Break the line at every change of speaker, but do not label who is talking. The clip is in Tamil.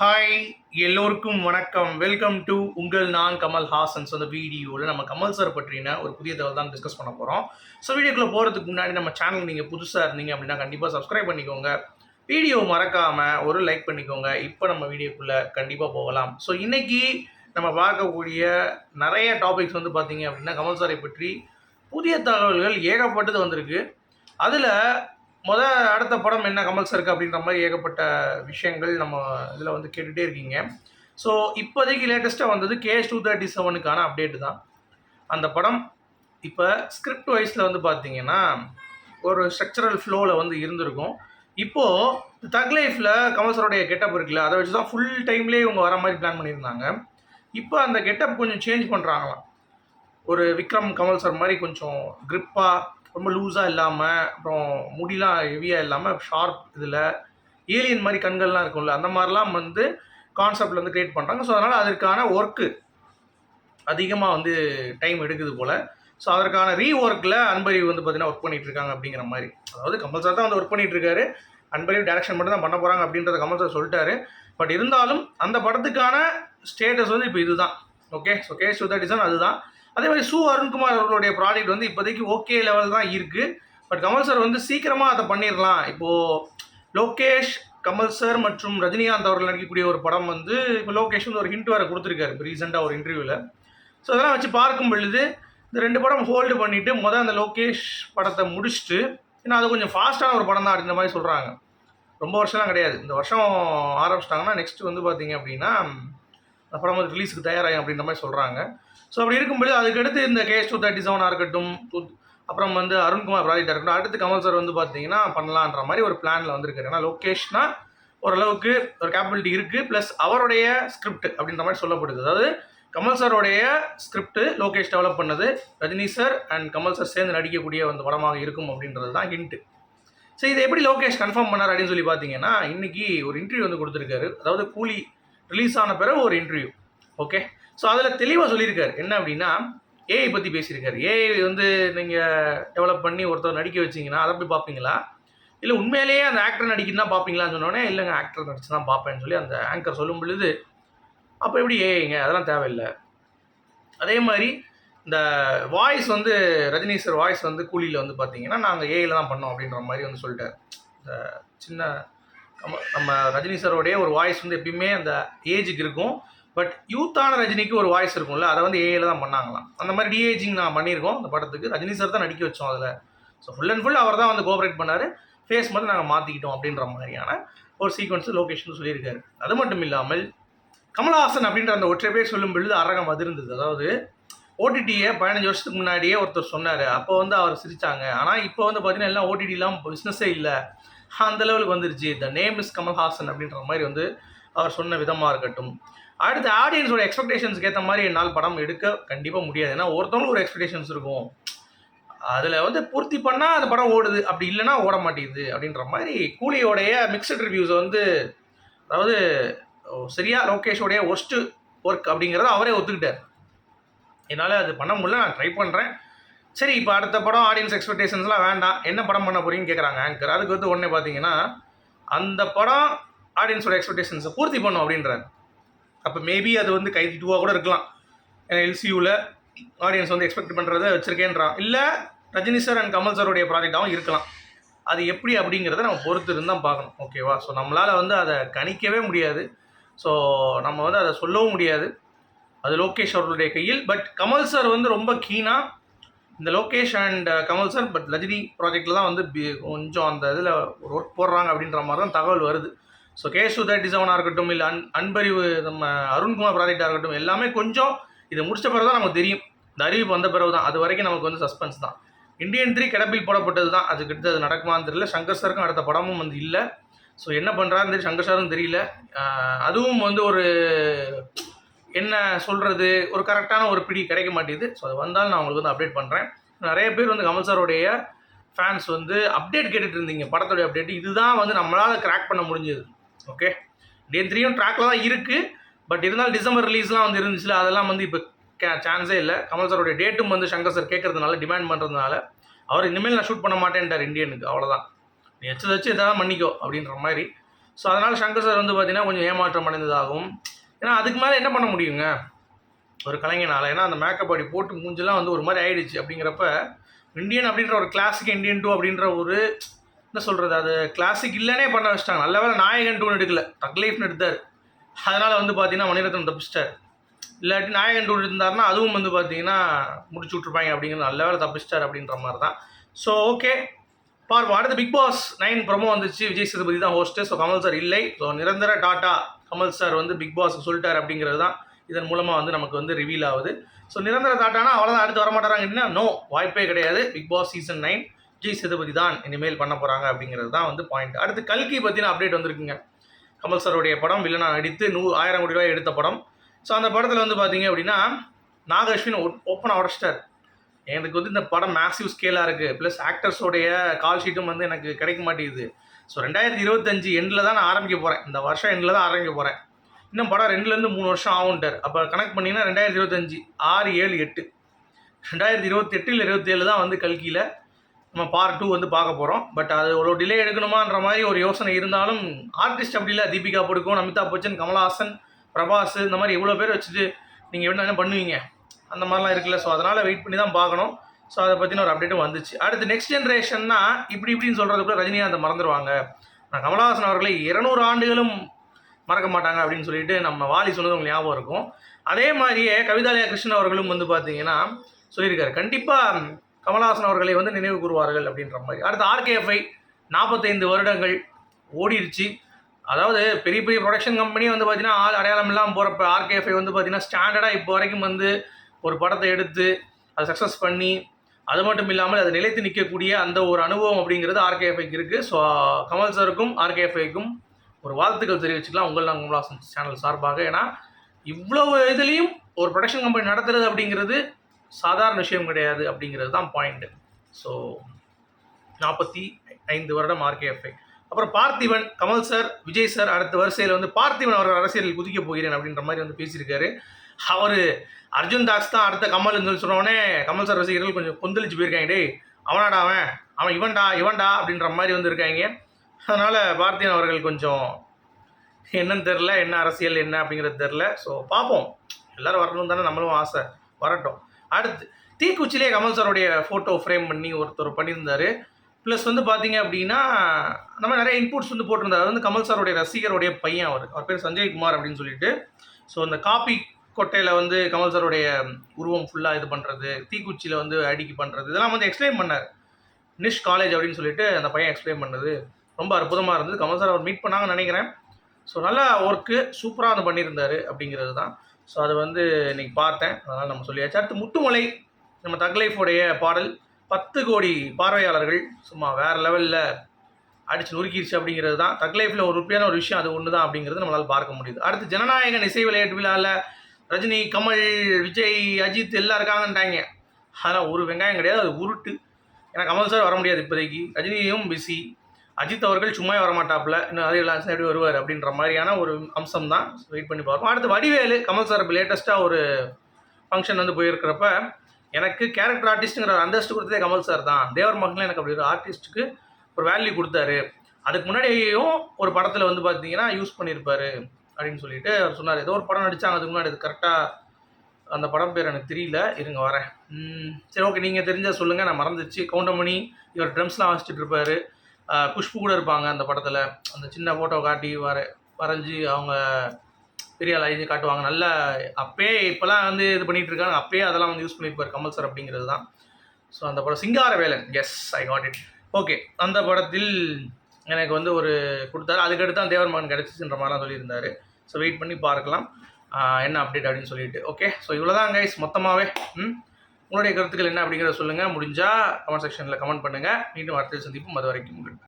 ஹாய் எல்லோருக்கும் வணக்கம். வெல்கம் டு உங்கள் நான் கமல் ஹாசன்ஸ் அந்த வீடியோவில் நம்ம கமல் சார் பற்றின ஒரு புதிய தகவல் தான் டிஸ்கஸ் பண்ண போகிறோம் ஸோ வீடியோக்குள்ளே போகிறதுக்கு முன்னாடி நம்ம சேனல் நீங்கள் புதுசாக இருந்தீங்க அப்படின்னா கண்டிப்பாக சப்ஸ்கிரைப் பண்ணிக்கோங்க. வீடியோ மறக்காமல் ஒரு லைக் பண்ணிக்கோங்க. இப்போ நம்ம வீடியோக்குள்ளே கண்டிப்பாக போகலாம். ஸோ இன்றைக்கி நம்ம பார்க்கக்கூடிய நிறைய டாபிக்ஸ் வந்து பார்த்தீங்க அப்படின்னா கமல் சாரை பற்றி புதிய தகவல்கள் ஏகப்பட்டது வந்திருக்கு. அதில் முத அடுத்த படம் என்ன கமல் சருக்கு அப்படின்ற மாதிரி ஏகப்பட்ட விஷயங்கள் நம்ம இதில் வந்து கேட்டுகிட்டே இருக்கீங்க. ஸோ இப்போதைக்கு லேட்டஸ்ட்டாக வந்தது கேஎஸ் டூ தேர்ட்டி செவனுக்கான அப்டேட் தான். அந்த படம் இப்போ ஸ்கிரிப்ட் வைஸில் வந்து பார்த்தீங்கன்னா ஒரு ஸ்ட்ரக்சரல் ஃப்ளோவில் வந்து இருந்திருக்கும். இப்போது தக் லைஃப்பில் கமல் கெட்டப் இருக்குல்ல அதை வச்சு தான் ஃபுல் டைம்லேயே இவங்க வர மாதிரி பிளான் பண்ணியிருந்தாங்க. இப்போ அந்த கெட்டப் கொஞ்சம் சேஞ்ச் பண்ணுறாங்களாம் ஒரு விக்ரம் கமல் சார் மாதிரி கொஞ்சம் க்ரிப்பாக ரொம்ப லூஸாக இல்லாமல் அப்புறம் முடிலாம் ஹெவியாக இல்லாமல் ஷார்ப் இதில் ஏலியன் மாதிரி கண்கள்லாம் இருக்கும்ல அந்த மாதிரிலாம் வந்து கான்செப்டில் வந்து க்ரியேட் பண்ணுறாங்க ஸோ அதனால் அதற்கான ஒர்க்கு அதிகமாக வந்து டைம் எடுக்குது போல். ஸோ அதற்கான ரீ ஒர்க்கில் அன்பரிவ் வந்து பார்த்தீங்கன்னா ஒர்க் பண்ணிகிட்ருக்காங்க இருக்காங்க அப்படிங்கிற மாதிரி. அதாவது கமல் சார் தான் வந்து ஒர்க் பண்ணிகிட்ருக்காரு இருக்காரு டேரக்ஷன் மட்டும் தான் பண்ண போகிறாங்க அப்படின்றத கமல் சார் சொல்லிட்டாரு. பட் இருந்தாலும் அந்த படத்துக்கான ஸ்டேட்டஸ் வந்து இப்போ இதுதான். ஓகே ஸோ கே சுதடிசன் அதுதான். அதே மாதிரி சு அருண்குமார் அவர்களுடைய ப்ராஜெக்ட் வந்து இப்போதைக்கு ஓகே லெவல் தான் இருக்குது பட் கமல் சார் வந்து சீக்கிரமாக அதை பண்ணிடலாம் இப்போது லோகேஷ் கமல் சார் மற்றும் ரஜினிகாந்த் அவர்கள் நடிக்கக்கூடிய ஒரு படம் வந்து இப்போ லோகேஷ் வந்து ஒரு ஹிண்ட் வேறு கொடுத்துருக்காரு. இப்போ ரீசெண்டாக ஒரு இன்டர்வியூவில் ஸோ அதெல்லாம் வச்சு பார்க்கும் பொழுது இந்த ரெண்டு படம் ஹோல்டு பண்ணிவிட்டு மொதல் அந்த லோகேஷ் படத்தை முடிச்சுட்டு ஏன்னா அது கொஞ்சம் ஃபாஸ்ட்டான ஒரு படம் தான் அப்படின்ற மாதிரி சொல்கிறாங்க ரொம்ப வருஷம்லாம் கிடையாது. இந்த வருஷம் ஆரம்பிச்சிட்டாங்கன்னா நெக்ஸ்ட் வந்து பார்த்தீங்க அப்படின்னா அந்த படம் வந்து ரிலீஸுக்கு தயாராகும் அப்படின்ற மாதிரி சொல்கிறாங்க ஸோ அப்படி இருக்கும்போது அதுக்கடுத்து இந்த கேஎஸ் டூ தேர்ட்டி செவனாக இருக்கட்டும் டூ அப்புறம் வந்து அருண்குமார் ப்ராஜெக்டாக இருக்கட்டும் அடுத்து கமல் சார் வந்து பார்த்தீங்கன்னா பண்ணலான்ற மாதிரி ஒரு பிளானில் வந்திருக்காரு. ஏன்னா லோகேஷ்னா ஓரளவுக்கு ஒரு கேப்பபிலிட்டி இருக்குது ப்ளஸ் அவருடைய ஸ்கிரிப்ட் அப்படின்ற மாதிரி சொல்லப்படுது. அதாவது கமல் சாரோடைய ஸ்கிரிப்ட் லோகேஷ் டெவலப் பண்ணது Rajini sir and Kamal sir சேர்ந்து நடிக்கக்கூடிய அந்த படமாக இருக்கும் அப்படின்றது தான் ஹிண்ட்டு ஸோ இதை எப்படி லோகேஷ் கன்ஃபார்ம் பண்ணார் அப்படின்னு சொல்லி பார்த்தீங்கன்னா இன்றைக்கி ஒரு இன்டர்வியூ வந்து கொடுத்துருக்காரு. அதாவது கூலி ரிலீஸ் ஆன பிறகு ஒரு இன்டர்வியூ ஓகே ஸோ அதில் தெளிவாக சொல்லியிருக்காரு. என்ன அப்படின்னா ஏஐ பற்றி பேசியிருக்காரு. ஏஐ வந்து நீங்கள் டெவலப் பண்ணி ஒருத்தர் நடிக்க வச்சீங்கன்னா அதை போய் பார்ப்பீங்களா? இல்லை உண்மையிலேயே அந்த ஆக்டர் நடிக்கணும் பார்ப்பீங்களான்னு சொன்னோடனே இல்லைங்க ஆக்டர் நடிச்சு தான் பார்ப்பேன்னு சொல்லி அந்த ஆங்கர் சொல்லும் பொழுது அப்போ எப்படி ஏஐங்க அதெல்லாம் தேவையில்லை. அதே மாதிரி இந்த வாய்ஸ் வந்து ரஜினி சார் வாய்ஸ் வந்து கூலியில் வந்து பார்த்தீங்கன்னா நாங்கள் ஏஐயில் தான் பண்ணோம் அப்படின்ற மாதிரி வந்து சொல்லிட்டார். இந்த சின்ன நம்ம நம்ம ரஜினி சாரோடைய ஒரு வாய்ஸ் வந்து எப்பயுமே அந்த ஏஜுக்கு இருக்கும். பட் யூத்தான ரஜினிக்கு ஒரு வாய்ஸ் இருக்கும்ல அதை வந்து ஏஐல தான் பண்ணாங்களாம். அந்த மாதிரி டிஏஜிங் நான் பண்ணியிருக்கோம் அந்த படத்துக்கு. ரஜினி சார் தான் நடிக்க வச்சோம் அதில். ஸோ ஃபுல் அண்ட் ஃபுல் அவர் தான் வந்து கோஆப்ரேட் பண்ணார். ஃபேஸ் மட்டும் நாங்கள் மாற்றிக்கிட்டோம் அப்படின்ற மாதிரியான ஒரு சீக்வன்ஸ் லொக்கேஷன் சொல்லியிருக்காரு. அது மட்டும் இல்லாமல் கமலஹாசன் அப்படின்ற அந்த ஒற்றை பேர் சொல்லும் பொழுது அரகம் அதிர்ந்தது. அதாவது ஓடிடியை பதினஞ்சு வருஷத்துக்கு முன்னாடியே ஒருத்தர் சொன்னார். அப்போ வந்து அவர் சிரித்தாங்க ஆனால் இப்போ வந்து பார்த்தீங்கன்னா எல்லாம் ஓடிடிலாம் பிஸ்னஸே இல்லை. அந்த லெவலுக்கு வந்துருச்சு. த நேம் இஸ் கமல்ஹாசன் அப்படின்ற மாதிரி வந்து அவர் சொன்ன விதமாக இருக்கட்டும். அடுத்து ஆடியன்ஸோட எக்ஸ்பெக்டேஷன்ஸ்க்கு ஏற்ற மாதிரி என்னால் படம் எடுக்க கண்டிப்பாக முடியாது. ஏன்னா ஒருத்தவங்களுக்கு ஒரு எக்ஸ்பெக்டேஷன்ஸ் இருக்கும். அதில் வந்து பூர்த்தி பண்ணால் அந்த படம் ஓடுது. அப்படி இல்லைன்னா ஓட மாட்டேங்குது அப்படின்ற மாதிரி கூலியோடைய மிக்சட் ரிவ்யூஸை வந்து அதாவது சரியாக சரியா லோகேஷோடைய ஒஸ்ட்டு ஒர்க் அப்படிங்கிறத அவரே ஒத்துக்கிட்டார். என்னால் அது பண்ண முடியல. நான் ட்ரை பண்ணுறேன் சரி இப்போ அடுத்த படம் ஆடியன்ஸ் எக்ஸ்பெக்டேஷன்ஸ்லாம் வேண்டாம். என்ன படம் பண்ண போறீங்கன்னு கேட்குறாங்க ஆங்கர் அதுக்கு வந்து உடனே பார்த்தீங்கன்னா அந்த படம் ஆடியன்ஸோட எக்ஸ்பெக்டேஷன்ஸை பூர்த்தி பண்ணும் அப்படின்றாரு. அப்போ மேபி அது வந்து கைதி டூவாக கூட இருக்கலாம். ஏன்னா எல்சியூவில் ஆடியன்ஸ் வந்து எக்ஸ்பெக்ட் பண்ணுறத வச்சுருக்கேன்றான். இல்லை ரஜினி சார் அண்ட் கமல் சாருடைய ப்ராஜெக்டாகவும் இருக்கலாம். அது எப்படி அப்படிங்கிறத நம்ம பொறுத்து இருந்தால் தான் பார்க்கணும். ஓகேவா ஸோ நம்மளால் வந்து அதை கணிக்கவே முடியாது. ஸோ நம்ம வந்து அதை சொல்லவும் முடியாது. அது லோகேஷ் அவர்களுடைய கையில். பட் கமல் சார் வந்து ரொம்ப கீனாக இந்த Lokesh and Kamal sir but Rajini ப்ராஜெக்டில் தான் வந்து பி- கொஞ்சம் அந்த இதில் ஒரு ஒர்க் போடுறாங்க அப்படின்ற மாதிரி தான் தகவல் வருது. ஸோ கேஷு தேர்ட்டி செவனாக இருக்கட்டும் இல்லை அன் அன்பறிவு நம்ம அருண்குமார் ப்ராஜெக்டாக இருக்கட்டும் எல்லாமே கொஞ்சம் இதை முடிச்ச பிறகு தான் நமக்கு தெரியும். இந்த அறிவிப்பு வந்த பிறகு தான் அது வரைக்கும் நமக்கு வந்து சஸ்பென்ஸ் தான். இந்தியன் த்ரீ கிடப்பில் போடப்பட்டது தான். அது கிட்ட அது நடக்குமான்னு தெரியல. சங்கர் சாருக்கும் அடுத்த படமும் வந்து இல்லை. ஸோ என்ன பண்ணுறாருன்னு தெரியல சங்கர் சாரும் தெரியல. அதுவும் வந்து ஒரு என்ன சொல்கிறது ஒரு கரெக்டான ஒரு பிடி கிடைக்க மாட்டேங்குது. ஸோ அது வந்தாலும் நான் உங்களுக்கு வந்து அப்டேட் பண்ணுறேன் நிறைய பேர் வந்து கமல் சாரோடைய ஃபேன்ஸ் வந்து அப்டேட் கேட்டுட்டு இருந்தீங்க. படத்தோடைய அப்டேட் இதுதான் வந்து நம்மளால் கிராக் பண்ண முடிஞ்சது. ஓகே டே த்ரீயும் ட்ராக்ல தான் இருக்குது பட் இருந்தாலும் டிசம்பர் ரிலீஸ்லாம் வந்து இருந்துச்சுல அதெல்லாம் வந்து இப்போ கே சான்ஸே இல்லை. கமல் சாருடைய டேட்டும் வந்து சங்கர் சார் கேட்கறதுனால டிமாண்ட் பண்ணுறதுனால அவர் இனிமேல் நான் ஷூட் பண்ண மாட்டேன்ட்டார் இந்தியனுக்கு. அவ்வளோதான் நீ எச்சு வச்சு எதாவது பண்ணிக்கோ அப்படின்ற மாதிரி. ஸோ அதனால் சங்கர் சார் வந்து பார்த்தீங்கன்னா கொஞ்சம் ஏமாற்றம் அடைந்ததாகவும் ஏன்னா அதுக்கு மேலே என்ன பண்ண முடியுங்க? ஒரு கலைஞனால். ஏன்னா அந்த மேக்கப் அடி போட்டு மூஞ்செல்லாம் வந்து ஒரு மாதிரி ஆயிடுச்சு அப்படிங்கிறப்ப இந்தியன் அப்படின்ற ஒரு கிளாசிக் இந்தியன் டூ அப்படின்ற ஒரு என்ன சொல்கிறது அது கிளாசிக் இல்லைனே பண்ண வச்சிட்டாங்க. நல்ல வேலை நாயகன் டூன்னு எடுக்கல. தக்லீஃப்னு எடுத்தார். அதனால் வந்து பார்த்தீங்கன்னா மணிரத்னம் தப்பிச்சிட்டார். இல்லாட்டி நாயகன் டூ இருந்தாருன்னா அதுவும் வந்து பார்த்தீங்கன்னா முடிச்சு விட்ருப்பாங்க அப்படிங்கிறது நல்ல வேலை தப்பிச்சிட்டார் அப்படின்ற மாதிரி தான் ஸோ ஓகே பார்ப்போம் அடுத்து பிக் பாஸ் நைன் ப்ரொமோ வந்துச்சு. விஜய் சேதுபதி தான் ஹோஸ்ட்டு ஸோ கமல் சார் இல்லை. ஸோ நிரந்தர டாட்டா கமல் சார் வந்து பிக் பாஸ் சொல்லிட்டார் அப்படிங்கிறது தான் இதன் மூலமாக வந்து நமக்கு வந்து ரிவீல் ஆகுது. ஸோ நிரந்தர தாட்டானா? அவ்வளோதான் அடுத்து வர அப்படின்னா நோ வாய்ப்பே கிடையாது. பிக் பாஸ் சீசன் நைன் ஜி சேதுபதி தான் இனிமேல் பண்ண போகிறாங்க அப்படிங்கிறது தான் வந்து பாயிண்ட் அடுத்து கல்கி பற்றின அப்டேட் வந்திருக்குங்க. கமல் சாருடைய படம் வில்லனா நடித்து நூ ஆயிரம் கோடி ரூபாய் எடுத்த படம். ஸோ அந்த படத்தில் வந்து பார்த்தீங்க அப்படின்னா நாகஸ்வின் ஓப்பனாக உடச்சிட்டார். எனக்கு வந்து இந்த படம் மேசிவ் ஸ்கேலாக இருக்குது ப்ளஸ் ஆக்டர்ஸோடைய கால் ஷீட்டும் வந்து எனக்கு கிடைக்க மாட்டேங்குது. ஸோ ரெண்டாயிரத்தி இருபத்தஞ்சு எண்டில் தான் நான் ஆரம்பிக்க போகிறேன் இந்த வருஷம் எண்டில் தான் ஆரம்பிக்க போகிறேன் இன்னும் படம் ரெண்டுலேருந்து மூணு வருஷம் ஆகும்ட்டார் அப்போ கணக்கு பண்ணிங்கன்னா ரெண்டாயிரத்தி இருபத்தஞ்சி ஆறு ஏழு எட்டு. ரெண்டாயிரத்தி இருபத்தெட்டு இல்லை இருபத்தேழு தான் வந்து கல்கியில் நம்ம பார்ட் டூ வந்து பார்க்க போகிறோம் பட் அது ஒரு டிலே எடுக்கணுமான்ற மாதிரி ஒரு யோசனை இருந்தாலும் ஆர்டிஸ்ட் அப்படி இல்லை தீபிகா படுக்கோன் அமிதாப் பச்சன் கமல்ஹாசன் பிரபாஸ் இந்த மாதிரி எவ்வளோ பேர் வச்சுட்டு நீங்கள் என்ன பண்ணுவீங்க. அந்த மாதிரிலாம் இருக்குல்ல. ஸோ அதனால் வெயிட் பண்ணி தான் பார்க்கணும். ஸோ அதை பற்றின ஒரு அப்டேட்டும் வந்துச்சு. அடுத்து நெக்ஸ்ட் ஜென்ரேஷன்னா இப்படி இப்படின்னு சொல்கிறதுக்குள்ள ரஜினிகாந்த் மறந்துடுவாங்க நான் கமலஹாசன் அவர்களை இருநூறு ஆண்டுகளும் மறக்க மாட்டாங்க அப்படின்னு சொல்லிட்டு நம்ம வாலி சொன்னது உங்களுக்கு ஞாபகம் இருக்கும். அதே மாதிரியே கவிதாலயா கிருஷ்ணன் அவர்களும் வந்து பார்த்தீங்கன்னா சொல்லியிருக்காரு. கண்டிப்பாக கமலஹாசன் அவர்களை வந்து நினைவு கூறுவார்கள் அப்படின்ற மாதிரி. அடுத்து ஆர்கேஎஃப்ஐ நாற்பத்தைந்து வருடங்கள் ஓடிடுச்சு அதாவது பெரிய பெரிய ப்ரொடக்ஷன் கம்பெனி வந்து பார்த்தீங்கன்னா ஆள் அடையாளம் இல்லாமல் போகிறப்ப ஆர்கேஎஃப்ஐ வந்து பார்த்தீங்கன்னா ஸ்டாண்டர்டாக இப்போ வரைக்கும் வந்து ஒரு படத்தை எடுத்து அதை சக்ஸஸ் பண்ணி அது மட்டும் இல்லாமல் அது நிலைத்து நிற்கக்கூடிய அந்த ஒரு அனுபவம் அப்படிங்கிறது ஆர்கேஎஃப்ஐக்கு இருக்குது ஸோ கமல் சாருக்கும் ஆர்கேஎஃப்ஐக்கும் ஒரு வாழ்த்துக்கள் தெரிவிச்சுக்கலாம். உங்கள் நாங்கள் கமலாசன் சேனல் சார்பாக. ஏன்னா இவ்வளவு இதுலேயும் ஒரு ப்ரொடக்ஷன் கம்பெனி நடத்துறது அப்படிங்கிறது சாதாரண விஷயம் கிடையாது அப்படிங்கிறது தான் பாயிண்ட்டு ஸோ நாற்பத்தி ஐந்து வருடம் ஆர்கேஎஃப்ஐ அப்புறம் பார்த்திபன் கமல் சார் விஜய் சார் அடுத்த வரிசையில் வந்து பார்த்திபன் அவர் அரசியலில் குதிக்க போகிறேன் அப்படின்ற மாதிரி வந்து பேசியிருக்காரு. அவர் அர்ஜுன் தாஸ் தான் அடுத்த கமல்னு சொல்லி சொன்னோடனே கமல் சார் ரசிகர்கள் கொஞ்சம் கொந்தளிச்சு போயிருக்காங்க. டேய் அவனாடா அவன். அவன் இவன்டா இவன்டா அப்படின்ற மாதிரி வந்து இருக்காங்க அதனால் பார்த்திபன் அவர்கள் கொஞ்சம் என்னன்னு தெரில என்ன அரசியல் என்ன அப்படிங்கிறது தெரில ஸோ பார்ப்போம். எல்லோரும் வரணும் தானே நம்மளும் ஆசை. வரட்டும். அடுத்து தீக்குச்சிலே கமல் சாருடைய ஃபோட்டோ ஃப்ரேம் பண்ணி ஒருத்தர் பண்ணியிருந்தார். ப்ளஸ் வந்து பார்த்தீங்க அப்படின்னா நம்ம நிறைய இன்புட்ஸ் வந்து போட்டிருந்தார். அது வந்து கமல் சாருடைய ரசிகருடைய பையன் அவர். அவர் பேர் சஞ்சய் குமார் அப்படின்னு சொல்லிட்டு. ஸோ அந்த காப்பி கொட்டையில் வந்து கமல் சாருடைய உருவம் ஃபுல்லாக இது பண்ணுறது தீக்குச்சியில் வந்து அடிக்கி பண்ணுறது இதெல்லாம் வந்து எக்ஸ்பிளைன் பண்ணார். நிஷ் காலேஜ் அப்படின்னு சொல்லிட்டு அந்த பையன் எக்ஸ்பிளைன் பண்ணது. ரொம்ப அற்புதமாக இருந்தது. கமல் சார் அவர் மீட் பண்ணாங்கன்னு நினைக்கிறேன். ஸோ நல்லா ஒர்க்கு சூப்பராக வந்து பண்ணியிருந்தார் அப்படிங்கிறது தான் ஸோ அதை வந்து இன்றைக்கி பார்த்தேன். அதனால் நம்ம சொல்லியாச்சு. அடுத்து முத்துமலை நம்ம தக்லைஃபோடைய பாடல் பத்து கோடி பார்வையாளர்கள் சும்மா வேறு லெவலில் அடிச்சு நொறுக்கிடுச்சு அப்படிங்கிறது தான் தக்லைஃபில் ஒரு உறுப்பியான ஒரு விஷயம் அது ஒன்று தான் அப்படிங்கிறது நம்மளால் பார்க்க முடியுது. அடுத்து ஜனநாயகன் இசை விளையாட்டு விழாவில் ரஜினி கமல் விஜய் அஜித் எல்லாம் இருக்காங்கன்றாங்க அதெல்லாம் ஒரு வெங்காயம் கிடையாது அது உருட்டு. ஏன்னா கமல் சார் வர முடியாது இப்போதைக்கு. ரஜினியும் பிஸி அஜித் அவர்கள் சும்மா வர மாட்டாப்புல இன்னும் அதே எல்லாம் எப்படி வருவார் அப்படின்ற மாதிரியான ஒரு அம்சம் தான் வெயிட் பண்ணி பார்ப்போம். அடுத்து வடிவேலு கமல் சார் இப்போ லேட்டஸ்ட்டாக ஒரு ஃபங்க்ஷன் வந்து போயிருக்கிறப்ப எனக்கு கேரக்டர் ஆர்டிஸ்ட்டுங்கிற ஒரு அந்தஸ்து கொடுத்ததே கமல் சார் தான். தேவர் மகனில் எனக்கு அப்படி ஒரு ஆர்டிஸ்ட்டுக்கு ஒரு வேல்யூ கொடுத்தாரு. அதுக்கு முன்னாடியும் ஒரு படத்தில் வந்து பார்த்தீங்கன்னா யூஸ் பண்ணியிருப்பாரு. அப்படின்னு சொல்லிட்டு அவர் சொன்னார். ஏதோ ஒரு படம் நடித்தாங்க அதுக்கு முன்னாடி. அது கரெக்டாக அந்த படம் பேர் எனக்கு தெரியல. இருங்க வரேன். ம், சரி ஓகே நீங்கள் தெரிஞ்சால் சொல்லுங்கள் நான் மறந்துச்சு கவுண்டமணி இவர் ட்ரம்ஸ்லாம் வாசிச்சுட்டு இருப்பார். குஷ்பு கூட இருப்பாங்க அந்த படத்தில். அந்த சின்ன ஃபோட்டோ காட்டி வர வரைஞ்சி அவங்க பெரிய ஆள் காட்டுவாங்க. நல்ல அப்பயே இப்போலாம் வந்து இது பண்ணிகிட்டு இருக்காங்க. அப்பயே அதெல்லாம் வந்து யூஸ் பண்ணியிருப்பார் கமல் சார் அப்படிங்கிறது தான். ஸோ அந்த படம் Singaravelan. Yes I got it okay அந்த படத்தில் எனக்கு வந்து ஒரு கொடுத்தாரு. அதுக்கடுத்து தான் தேவர் மகன் கிடச்சிச்சுன்ற மாதிரிலாம் சொல்லியிருந்தாரு. ஸோ வெயிட் பண்ணி பார்க்கலாம். என்ன அப்டேட் அப்படின்னு சொல்லிட்டு. ஓகே ஸோ இவ்வளோ தான் கைஸ் மொத்தமாகவே ம்? உங்களுடைய கருத்துக்கள் என்ன அப்படிங்கிறத சொல்லுங்கள் முடிஞ்சால் கமெண்ட் செக்ஷனில் கமெண்ட் பண்ணுங்கள் மீண்டும் அடுத்த சந்திப்பும் அது வரைக்கும் உங்களுக்கு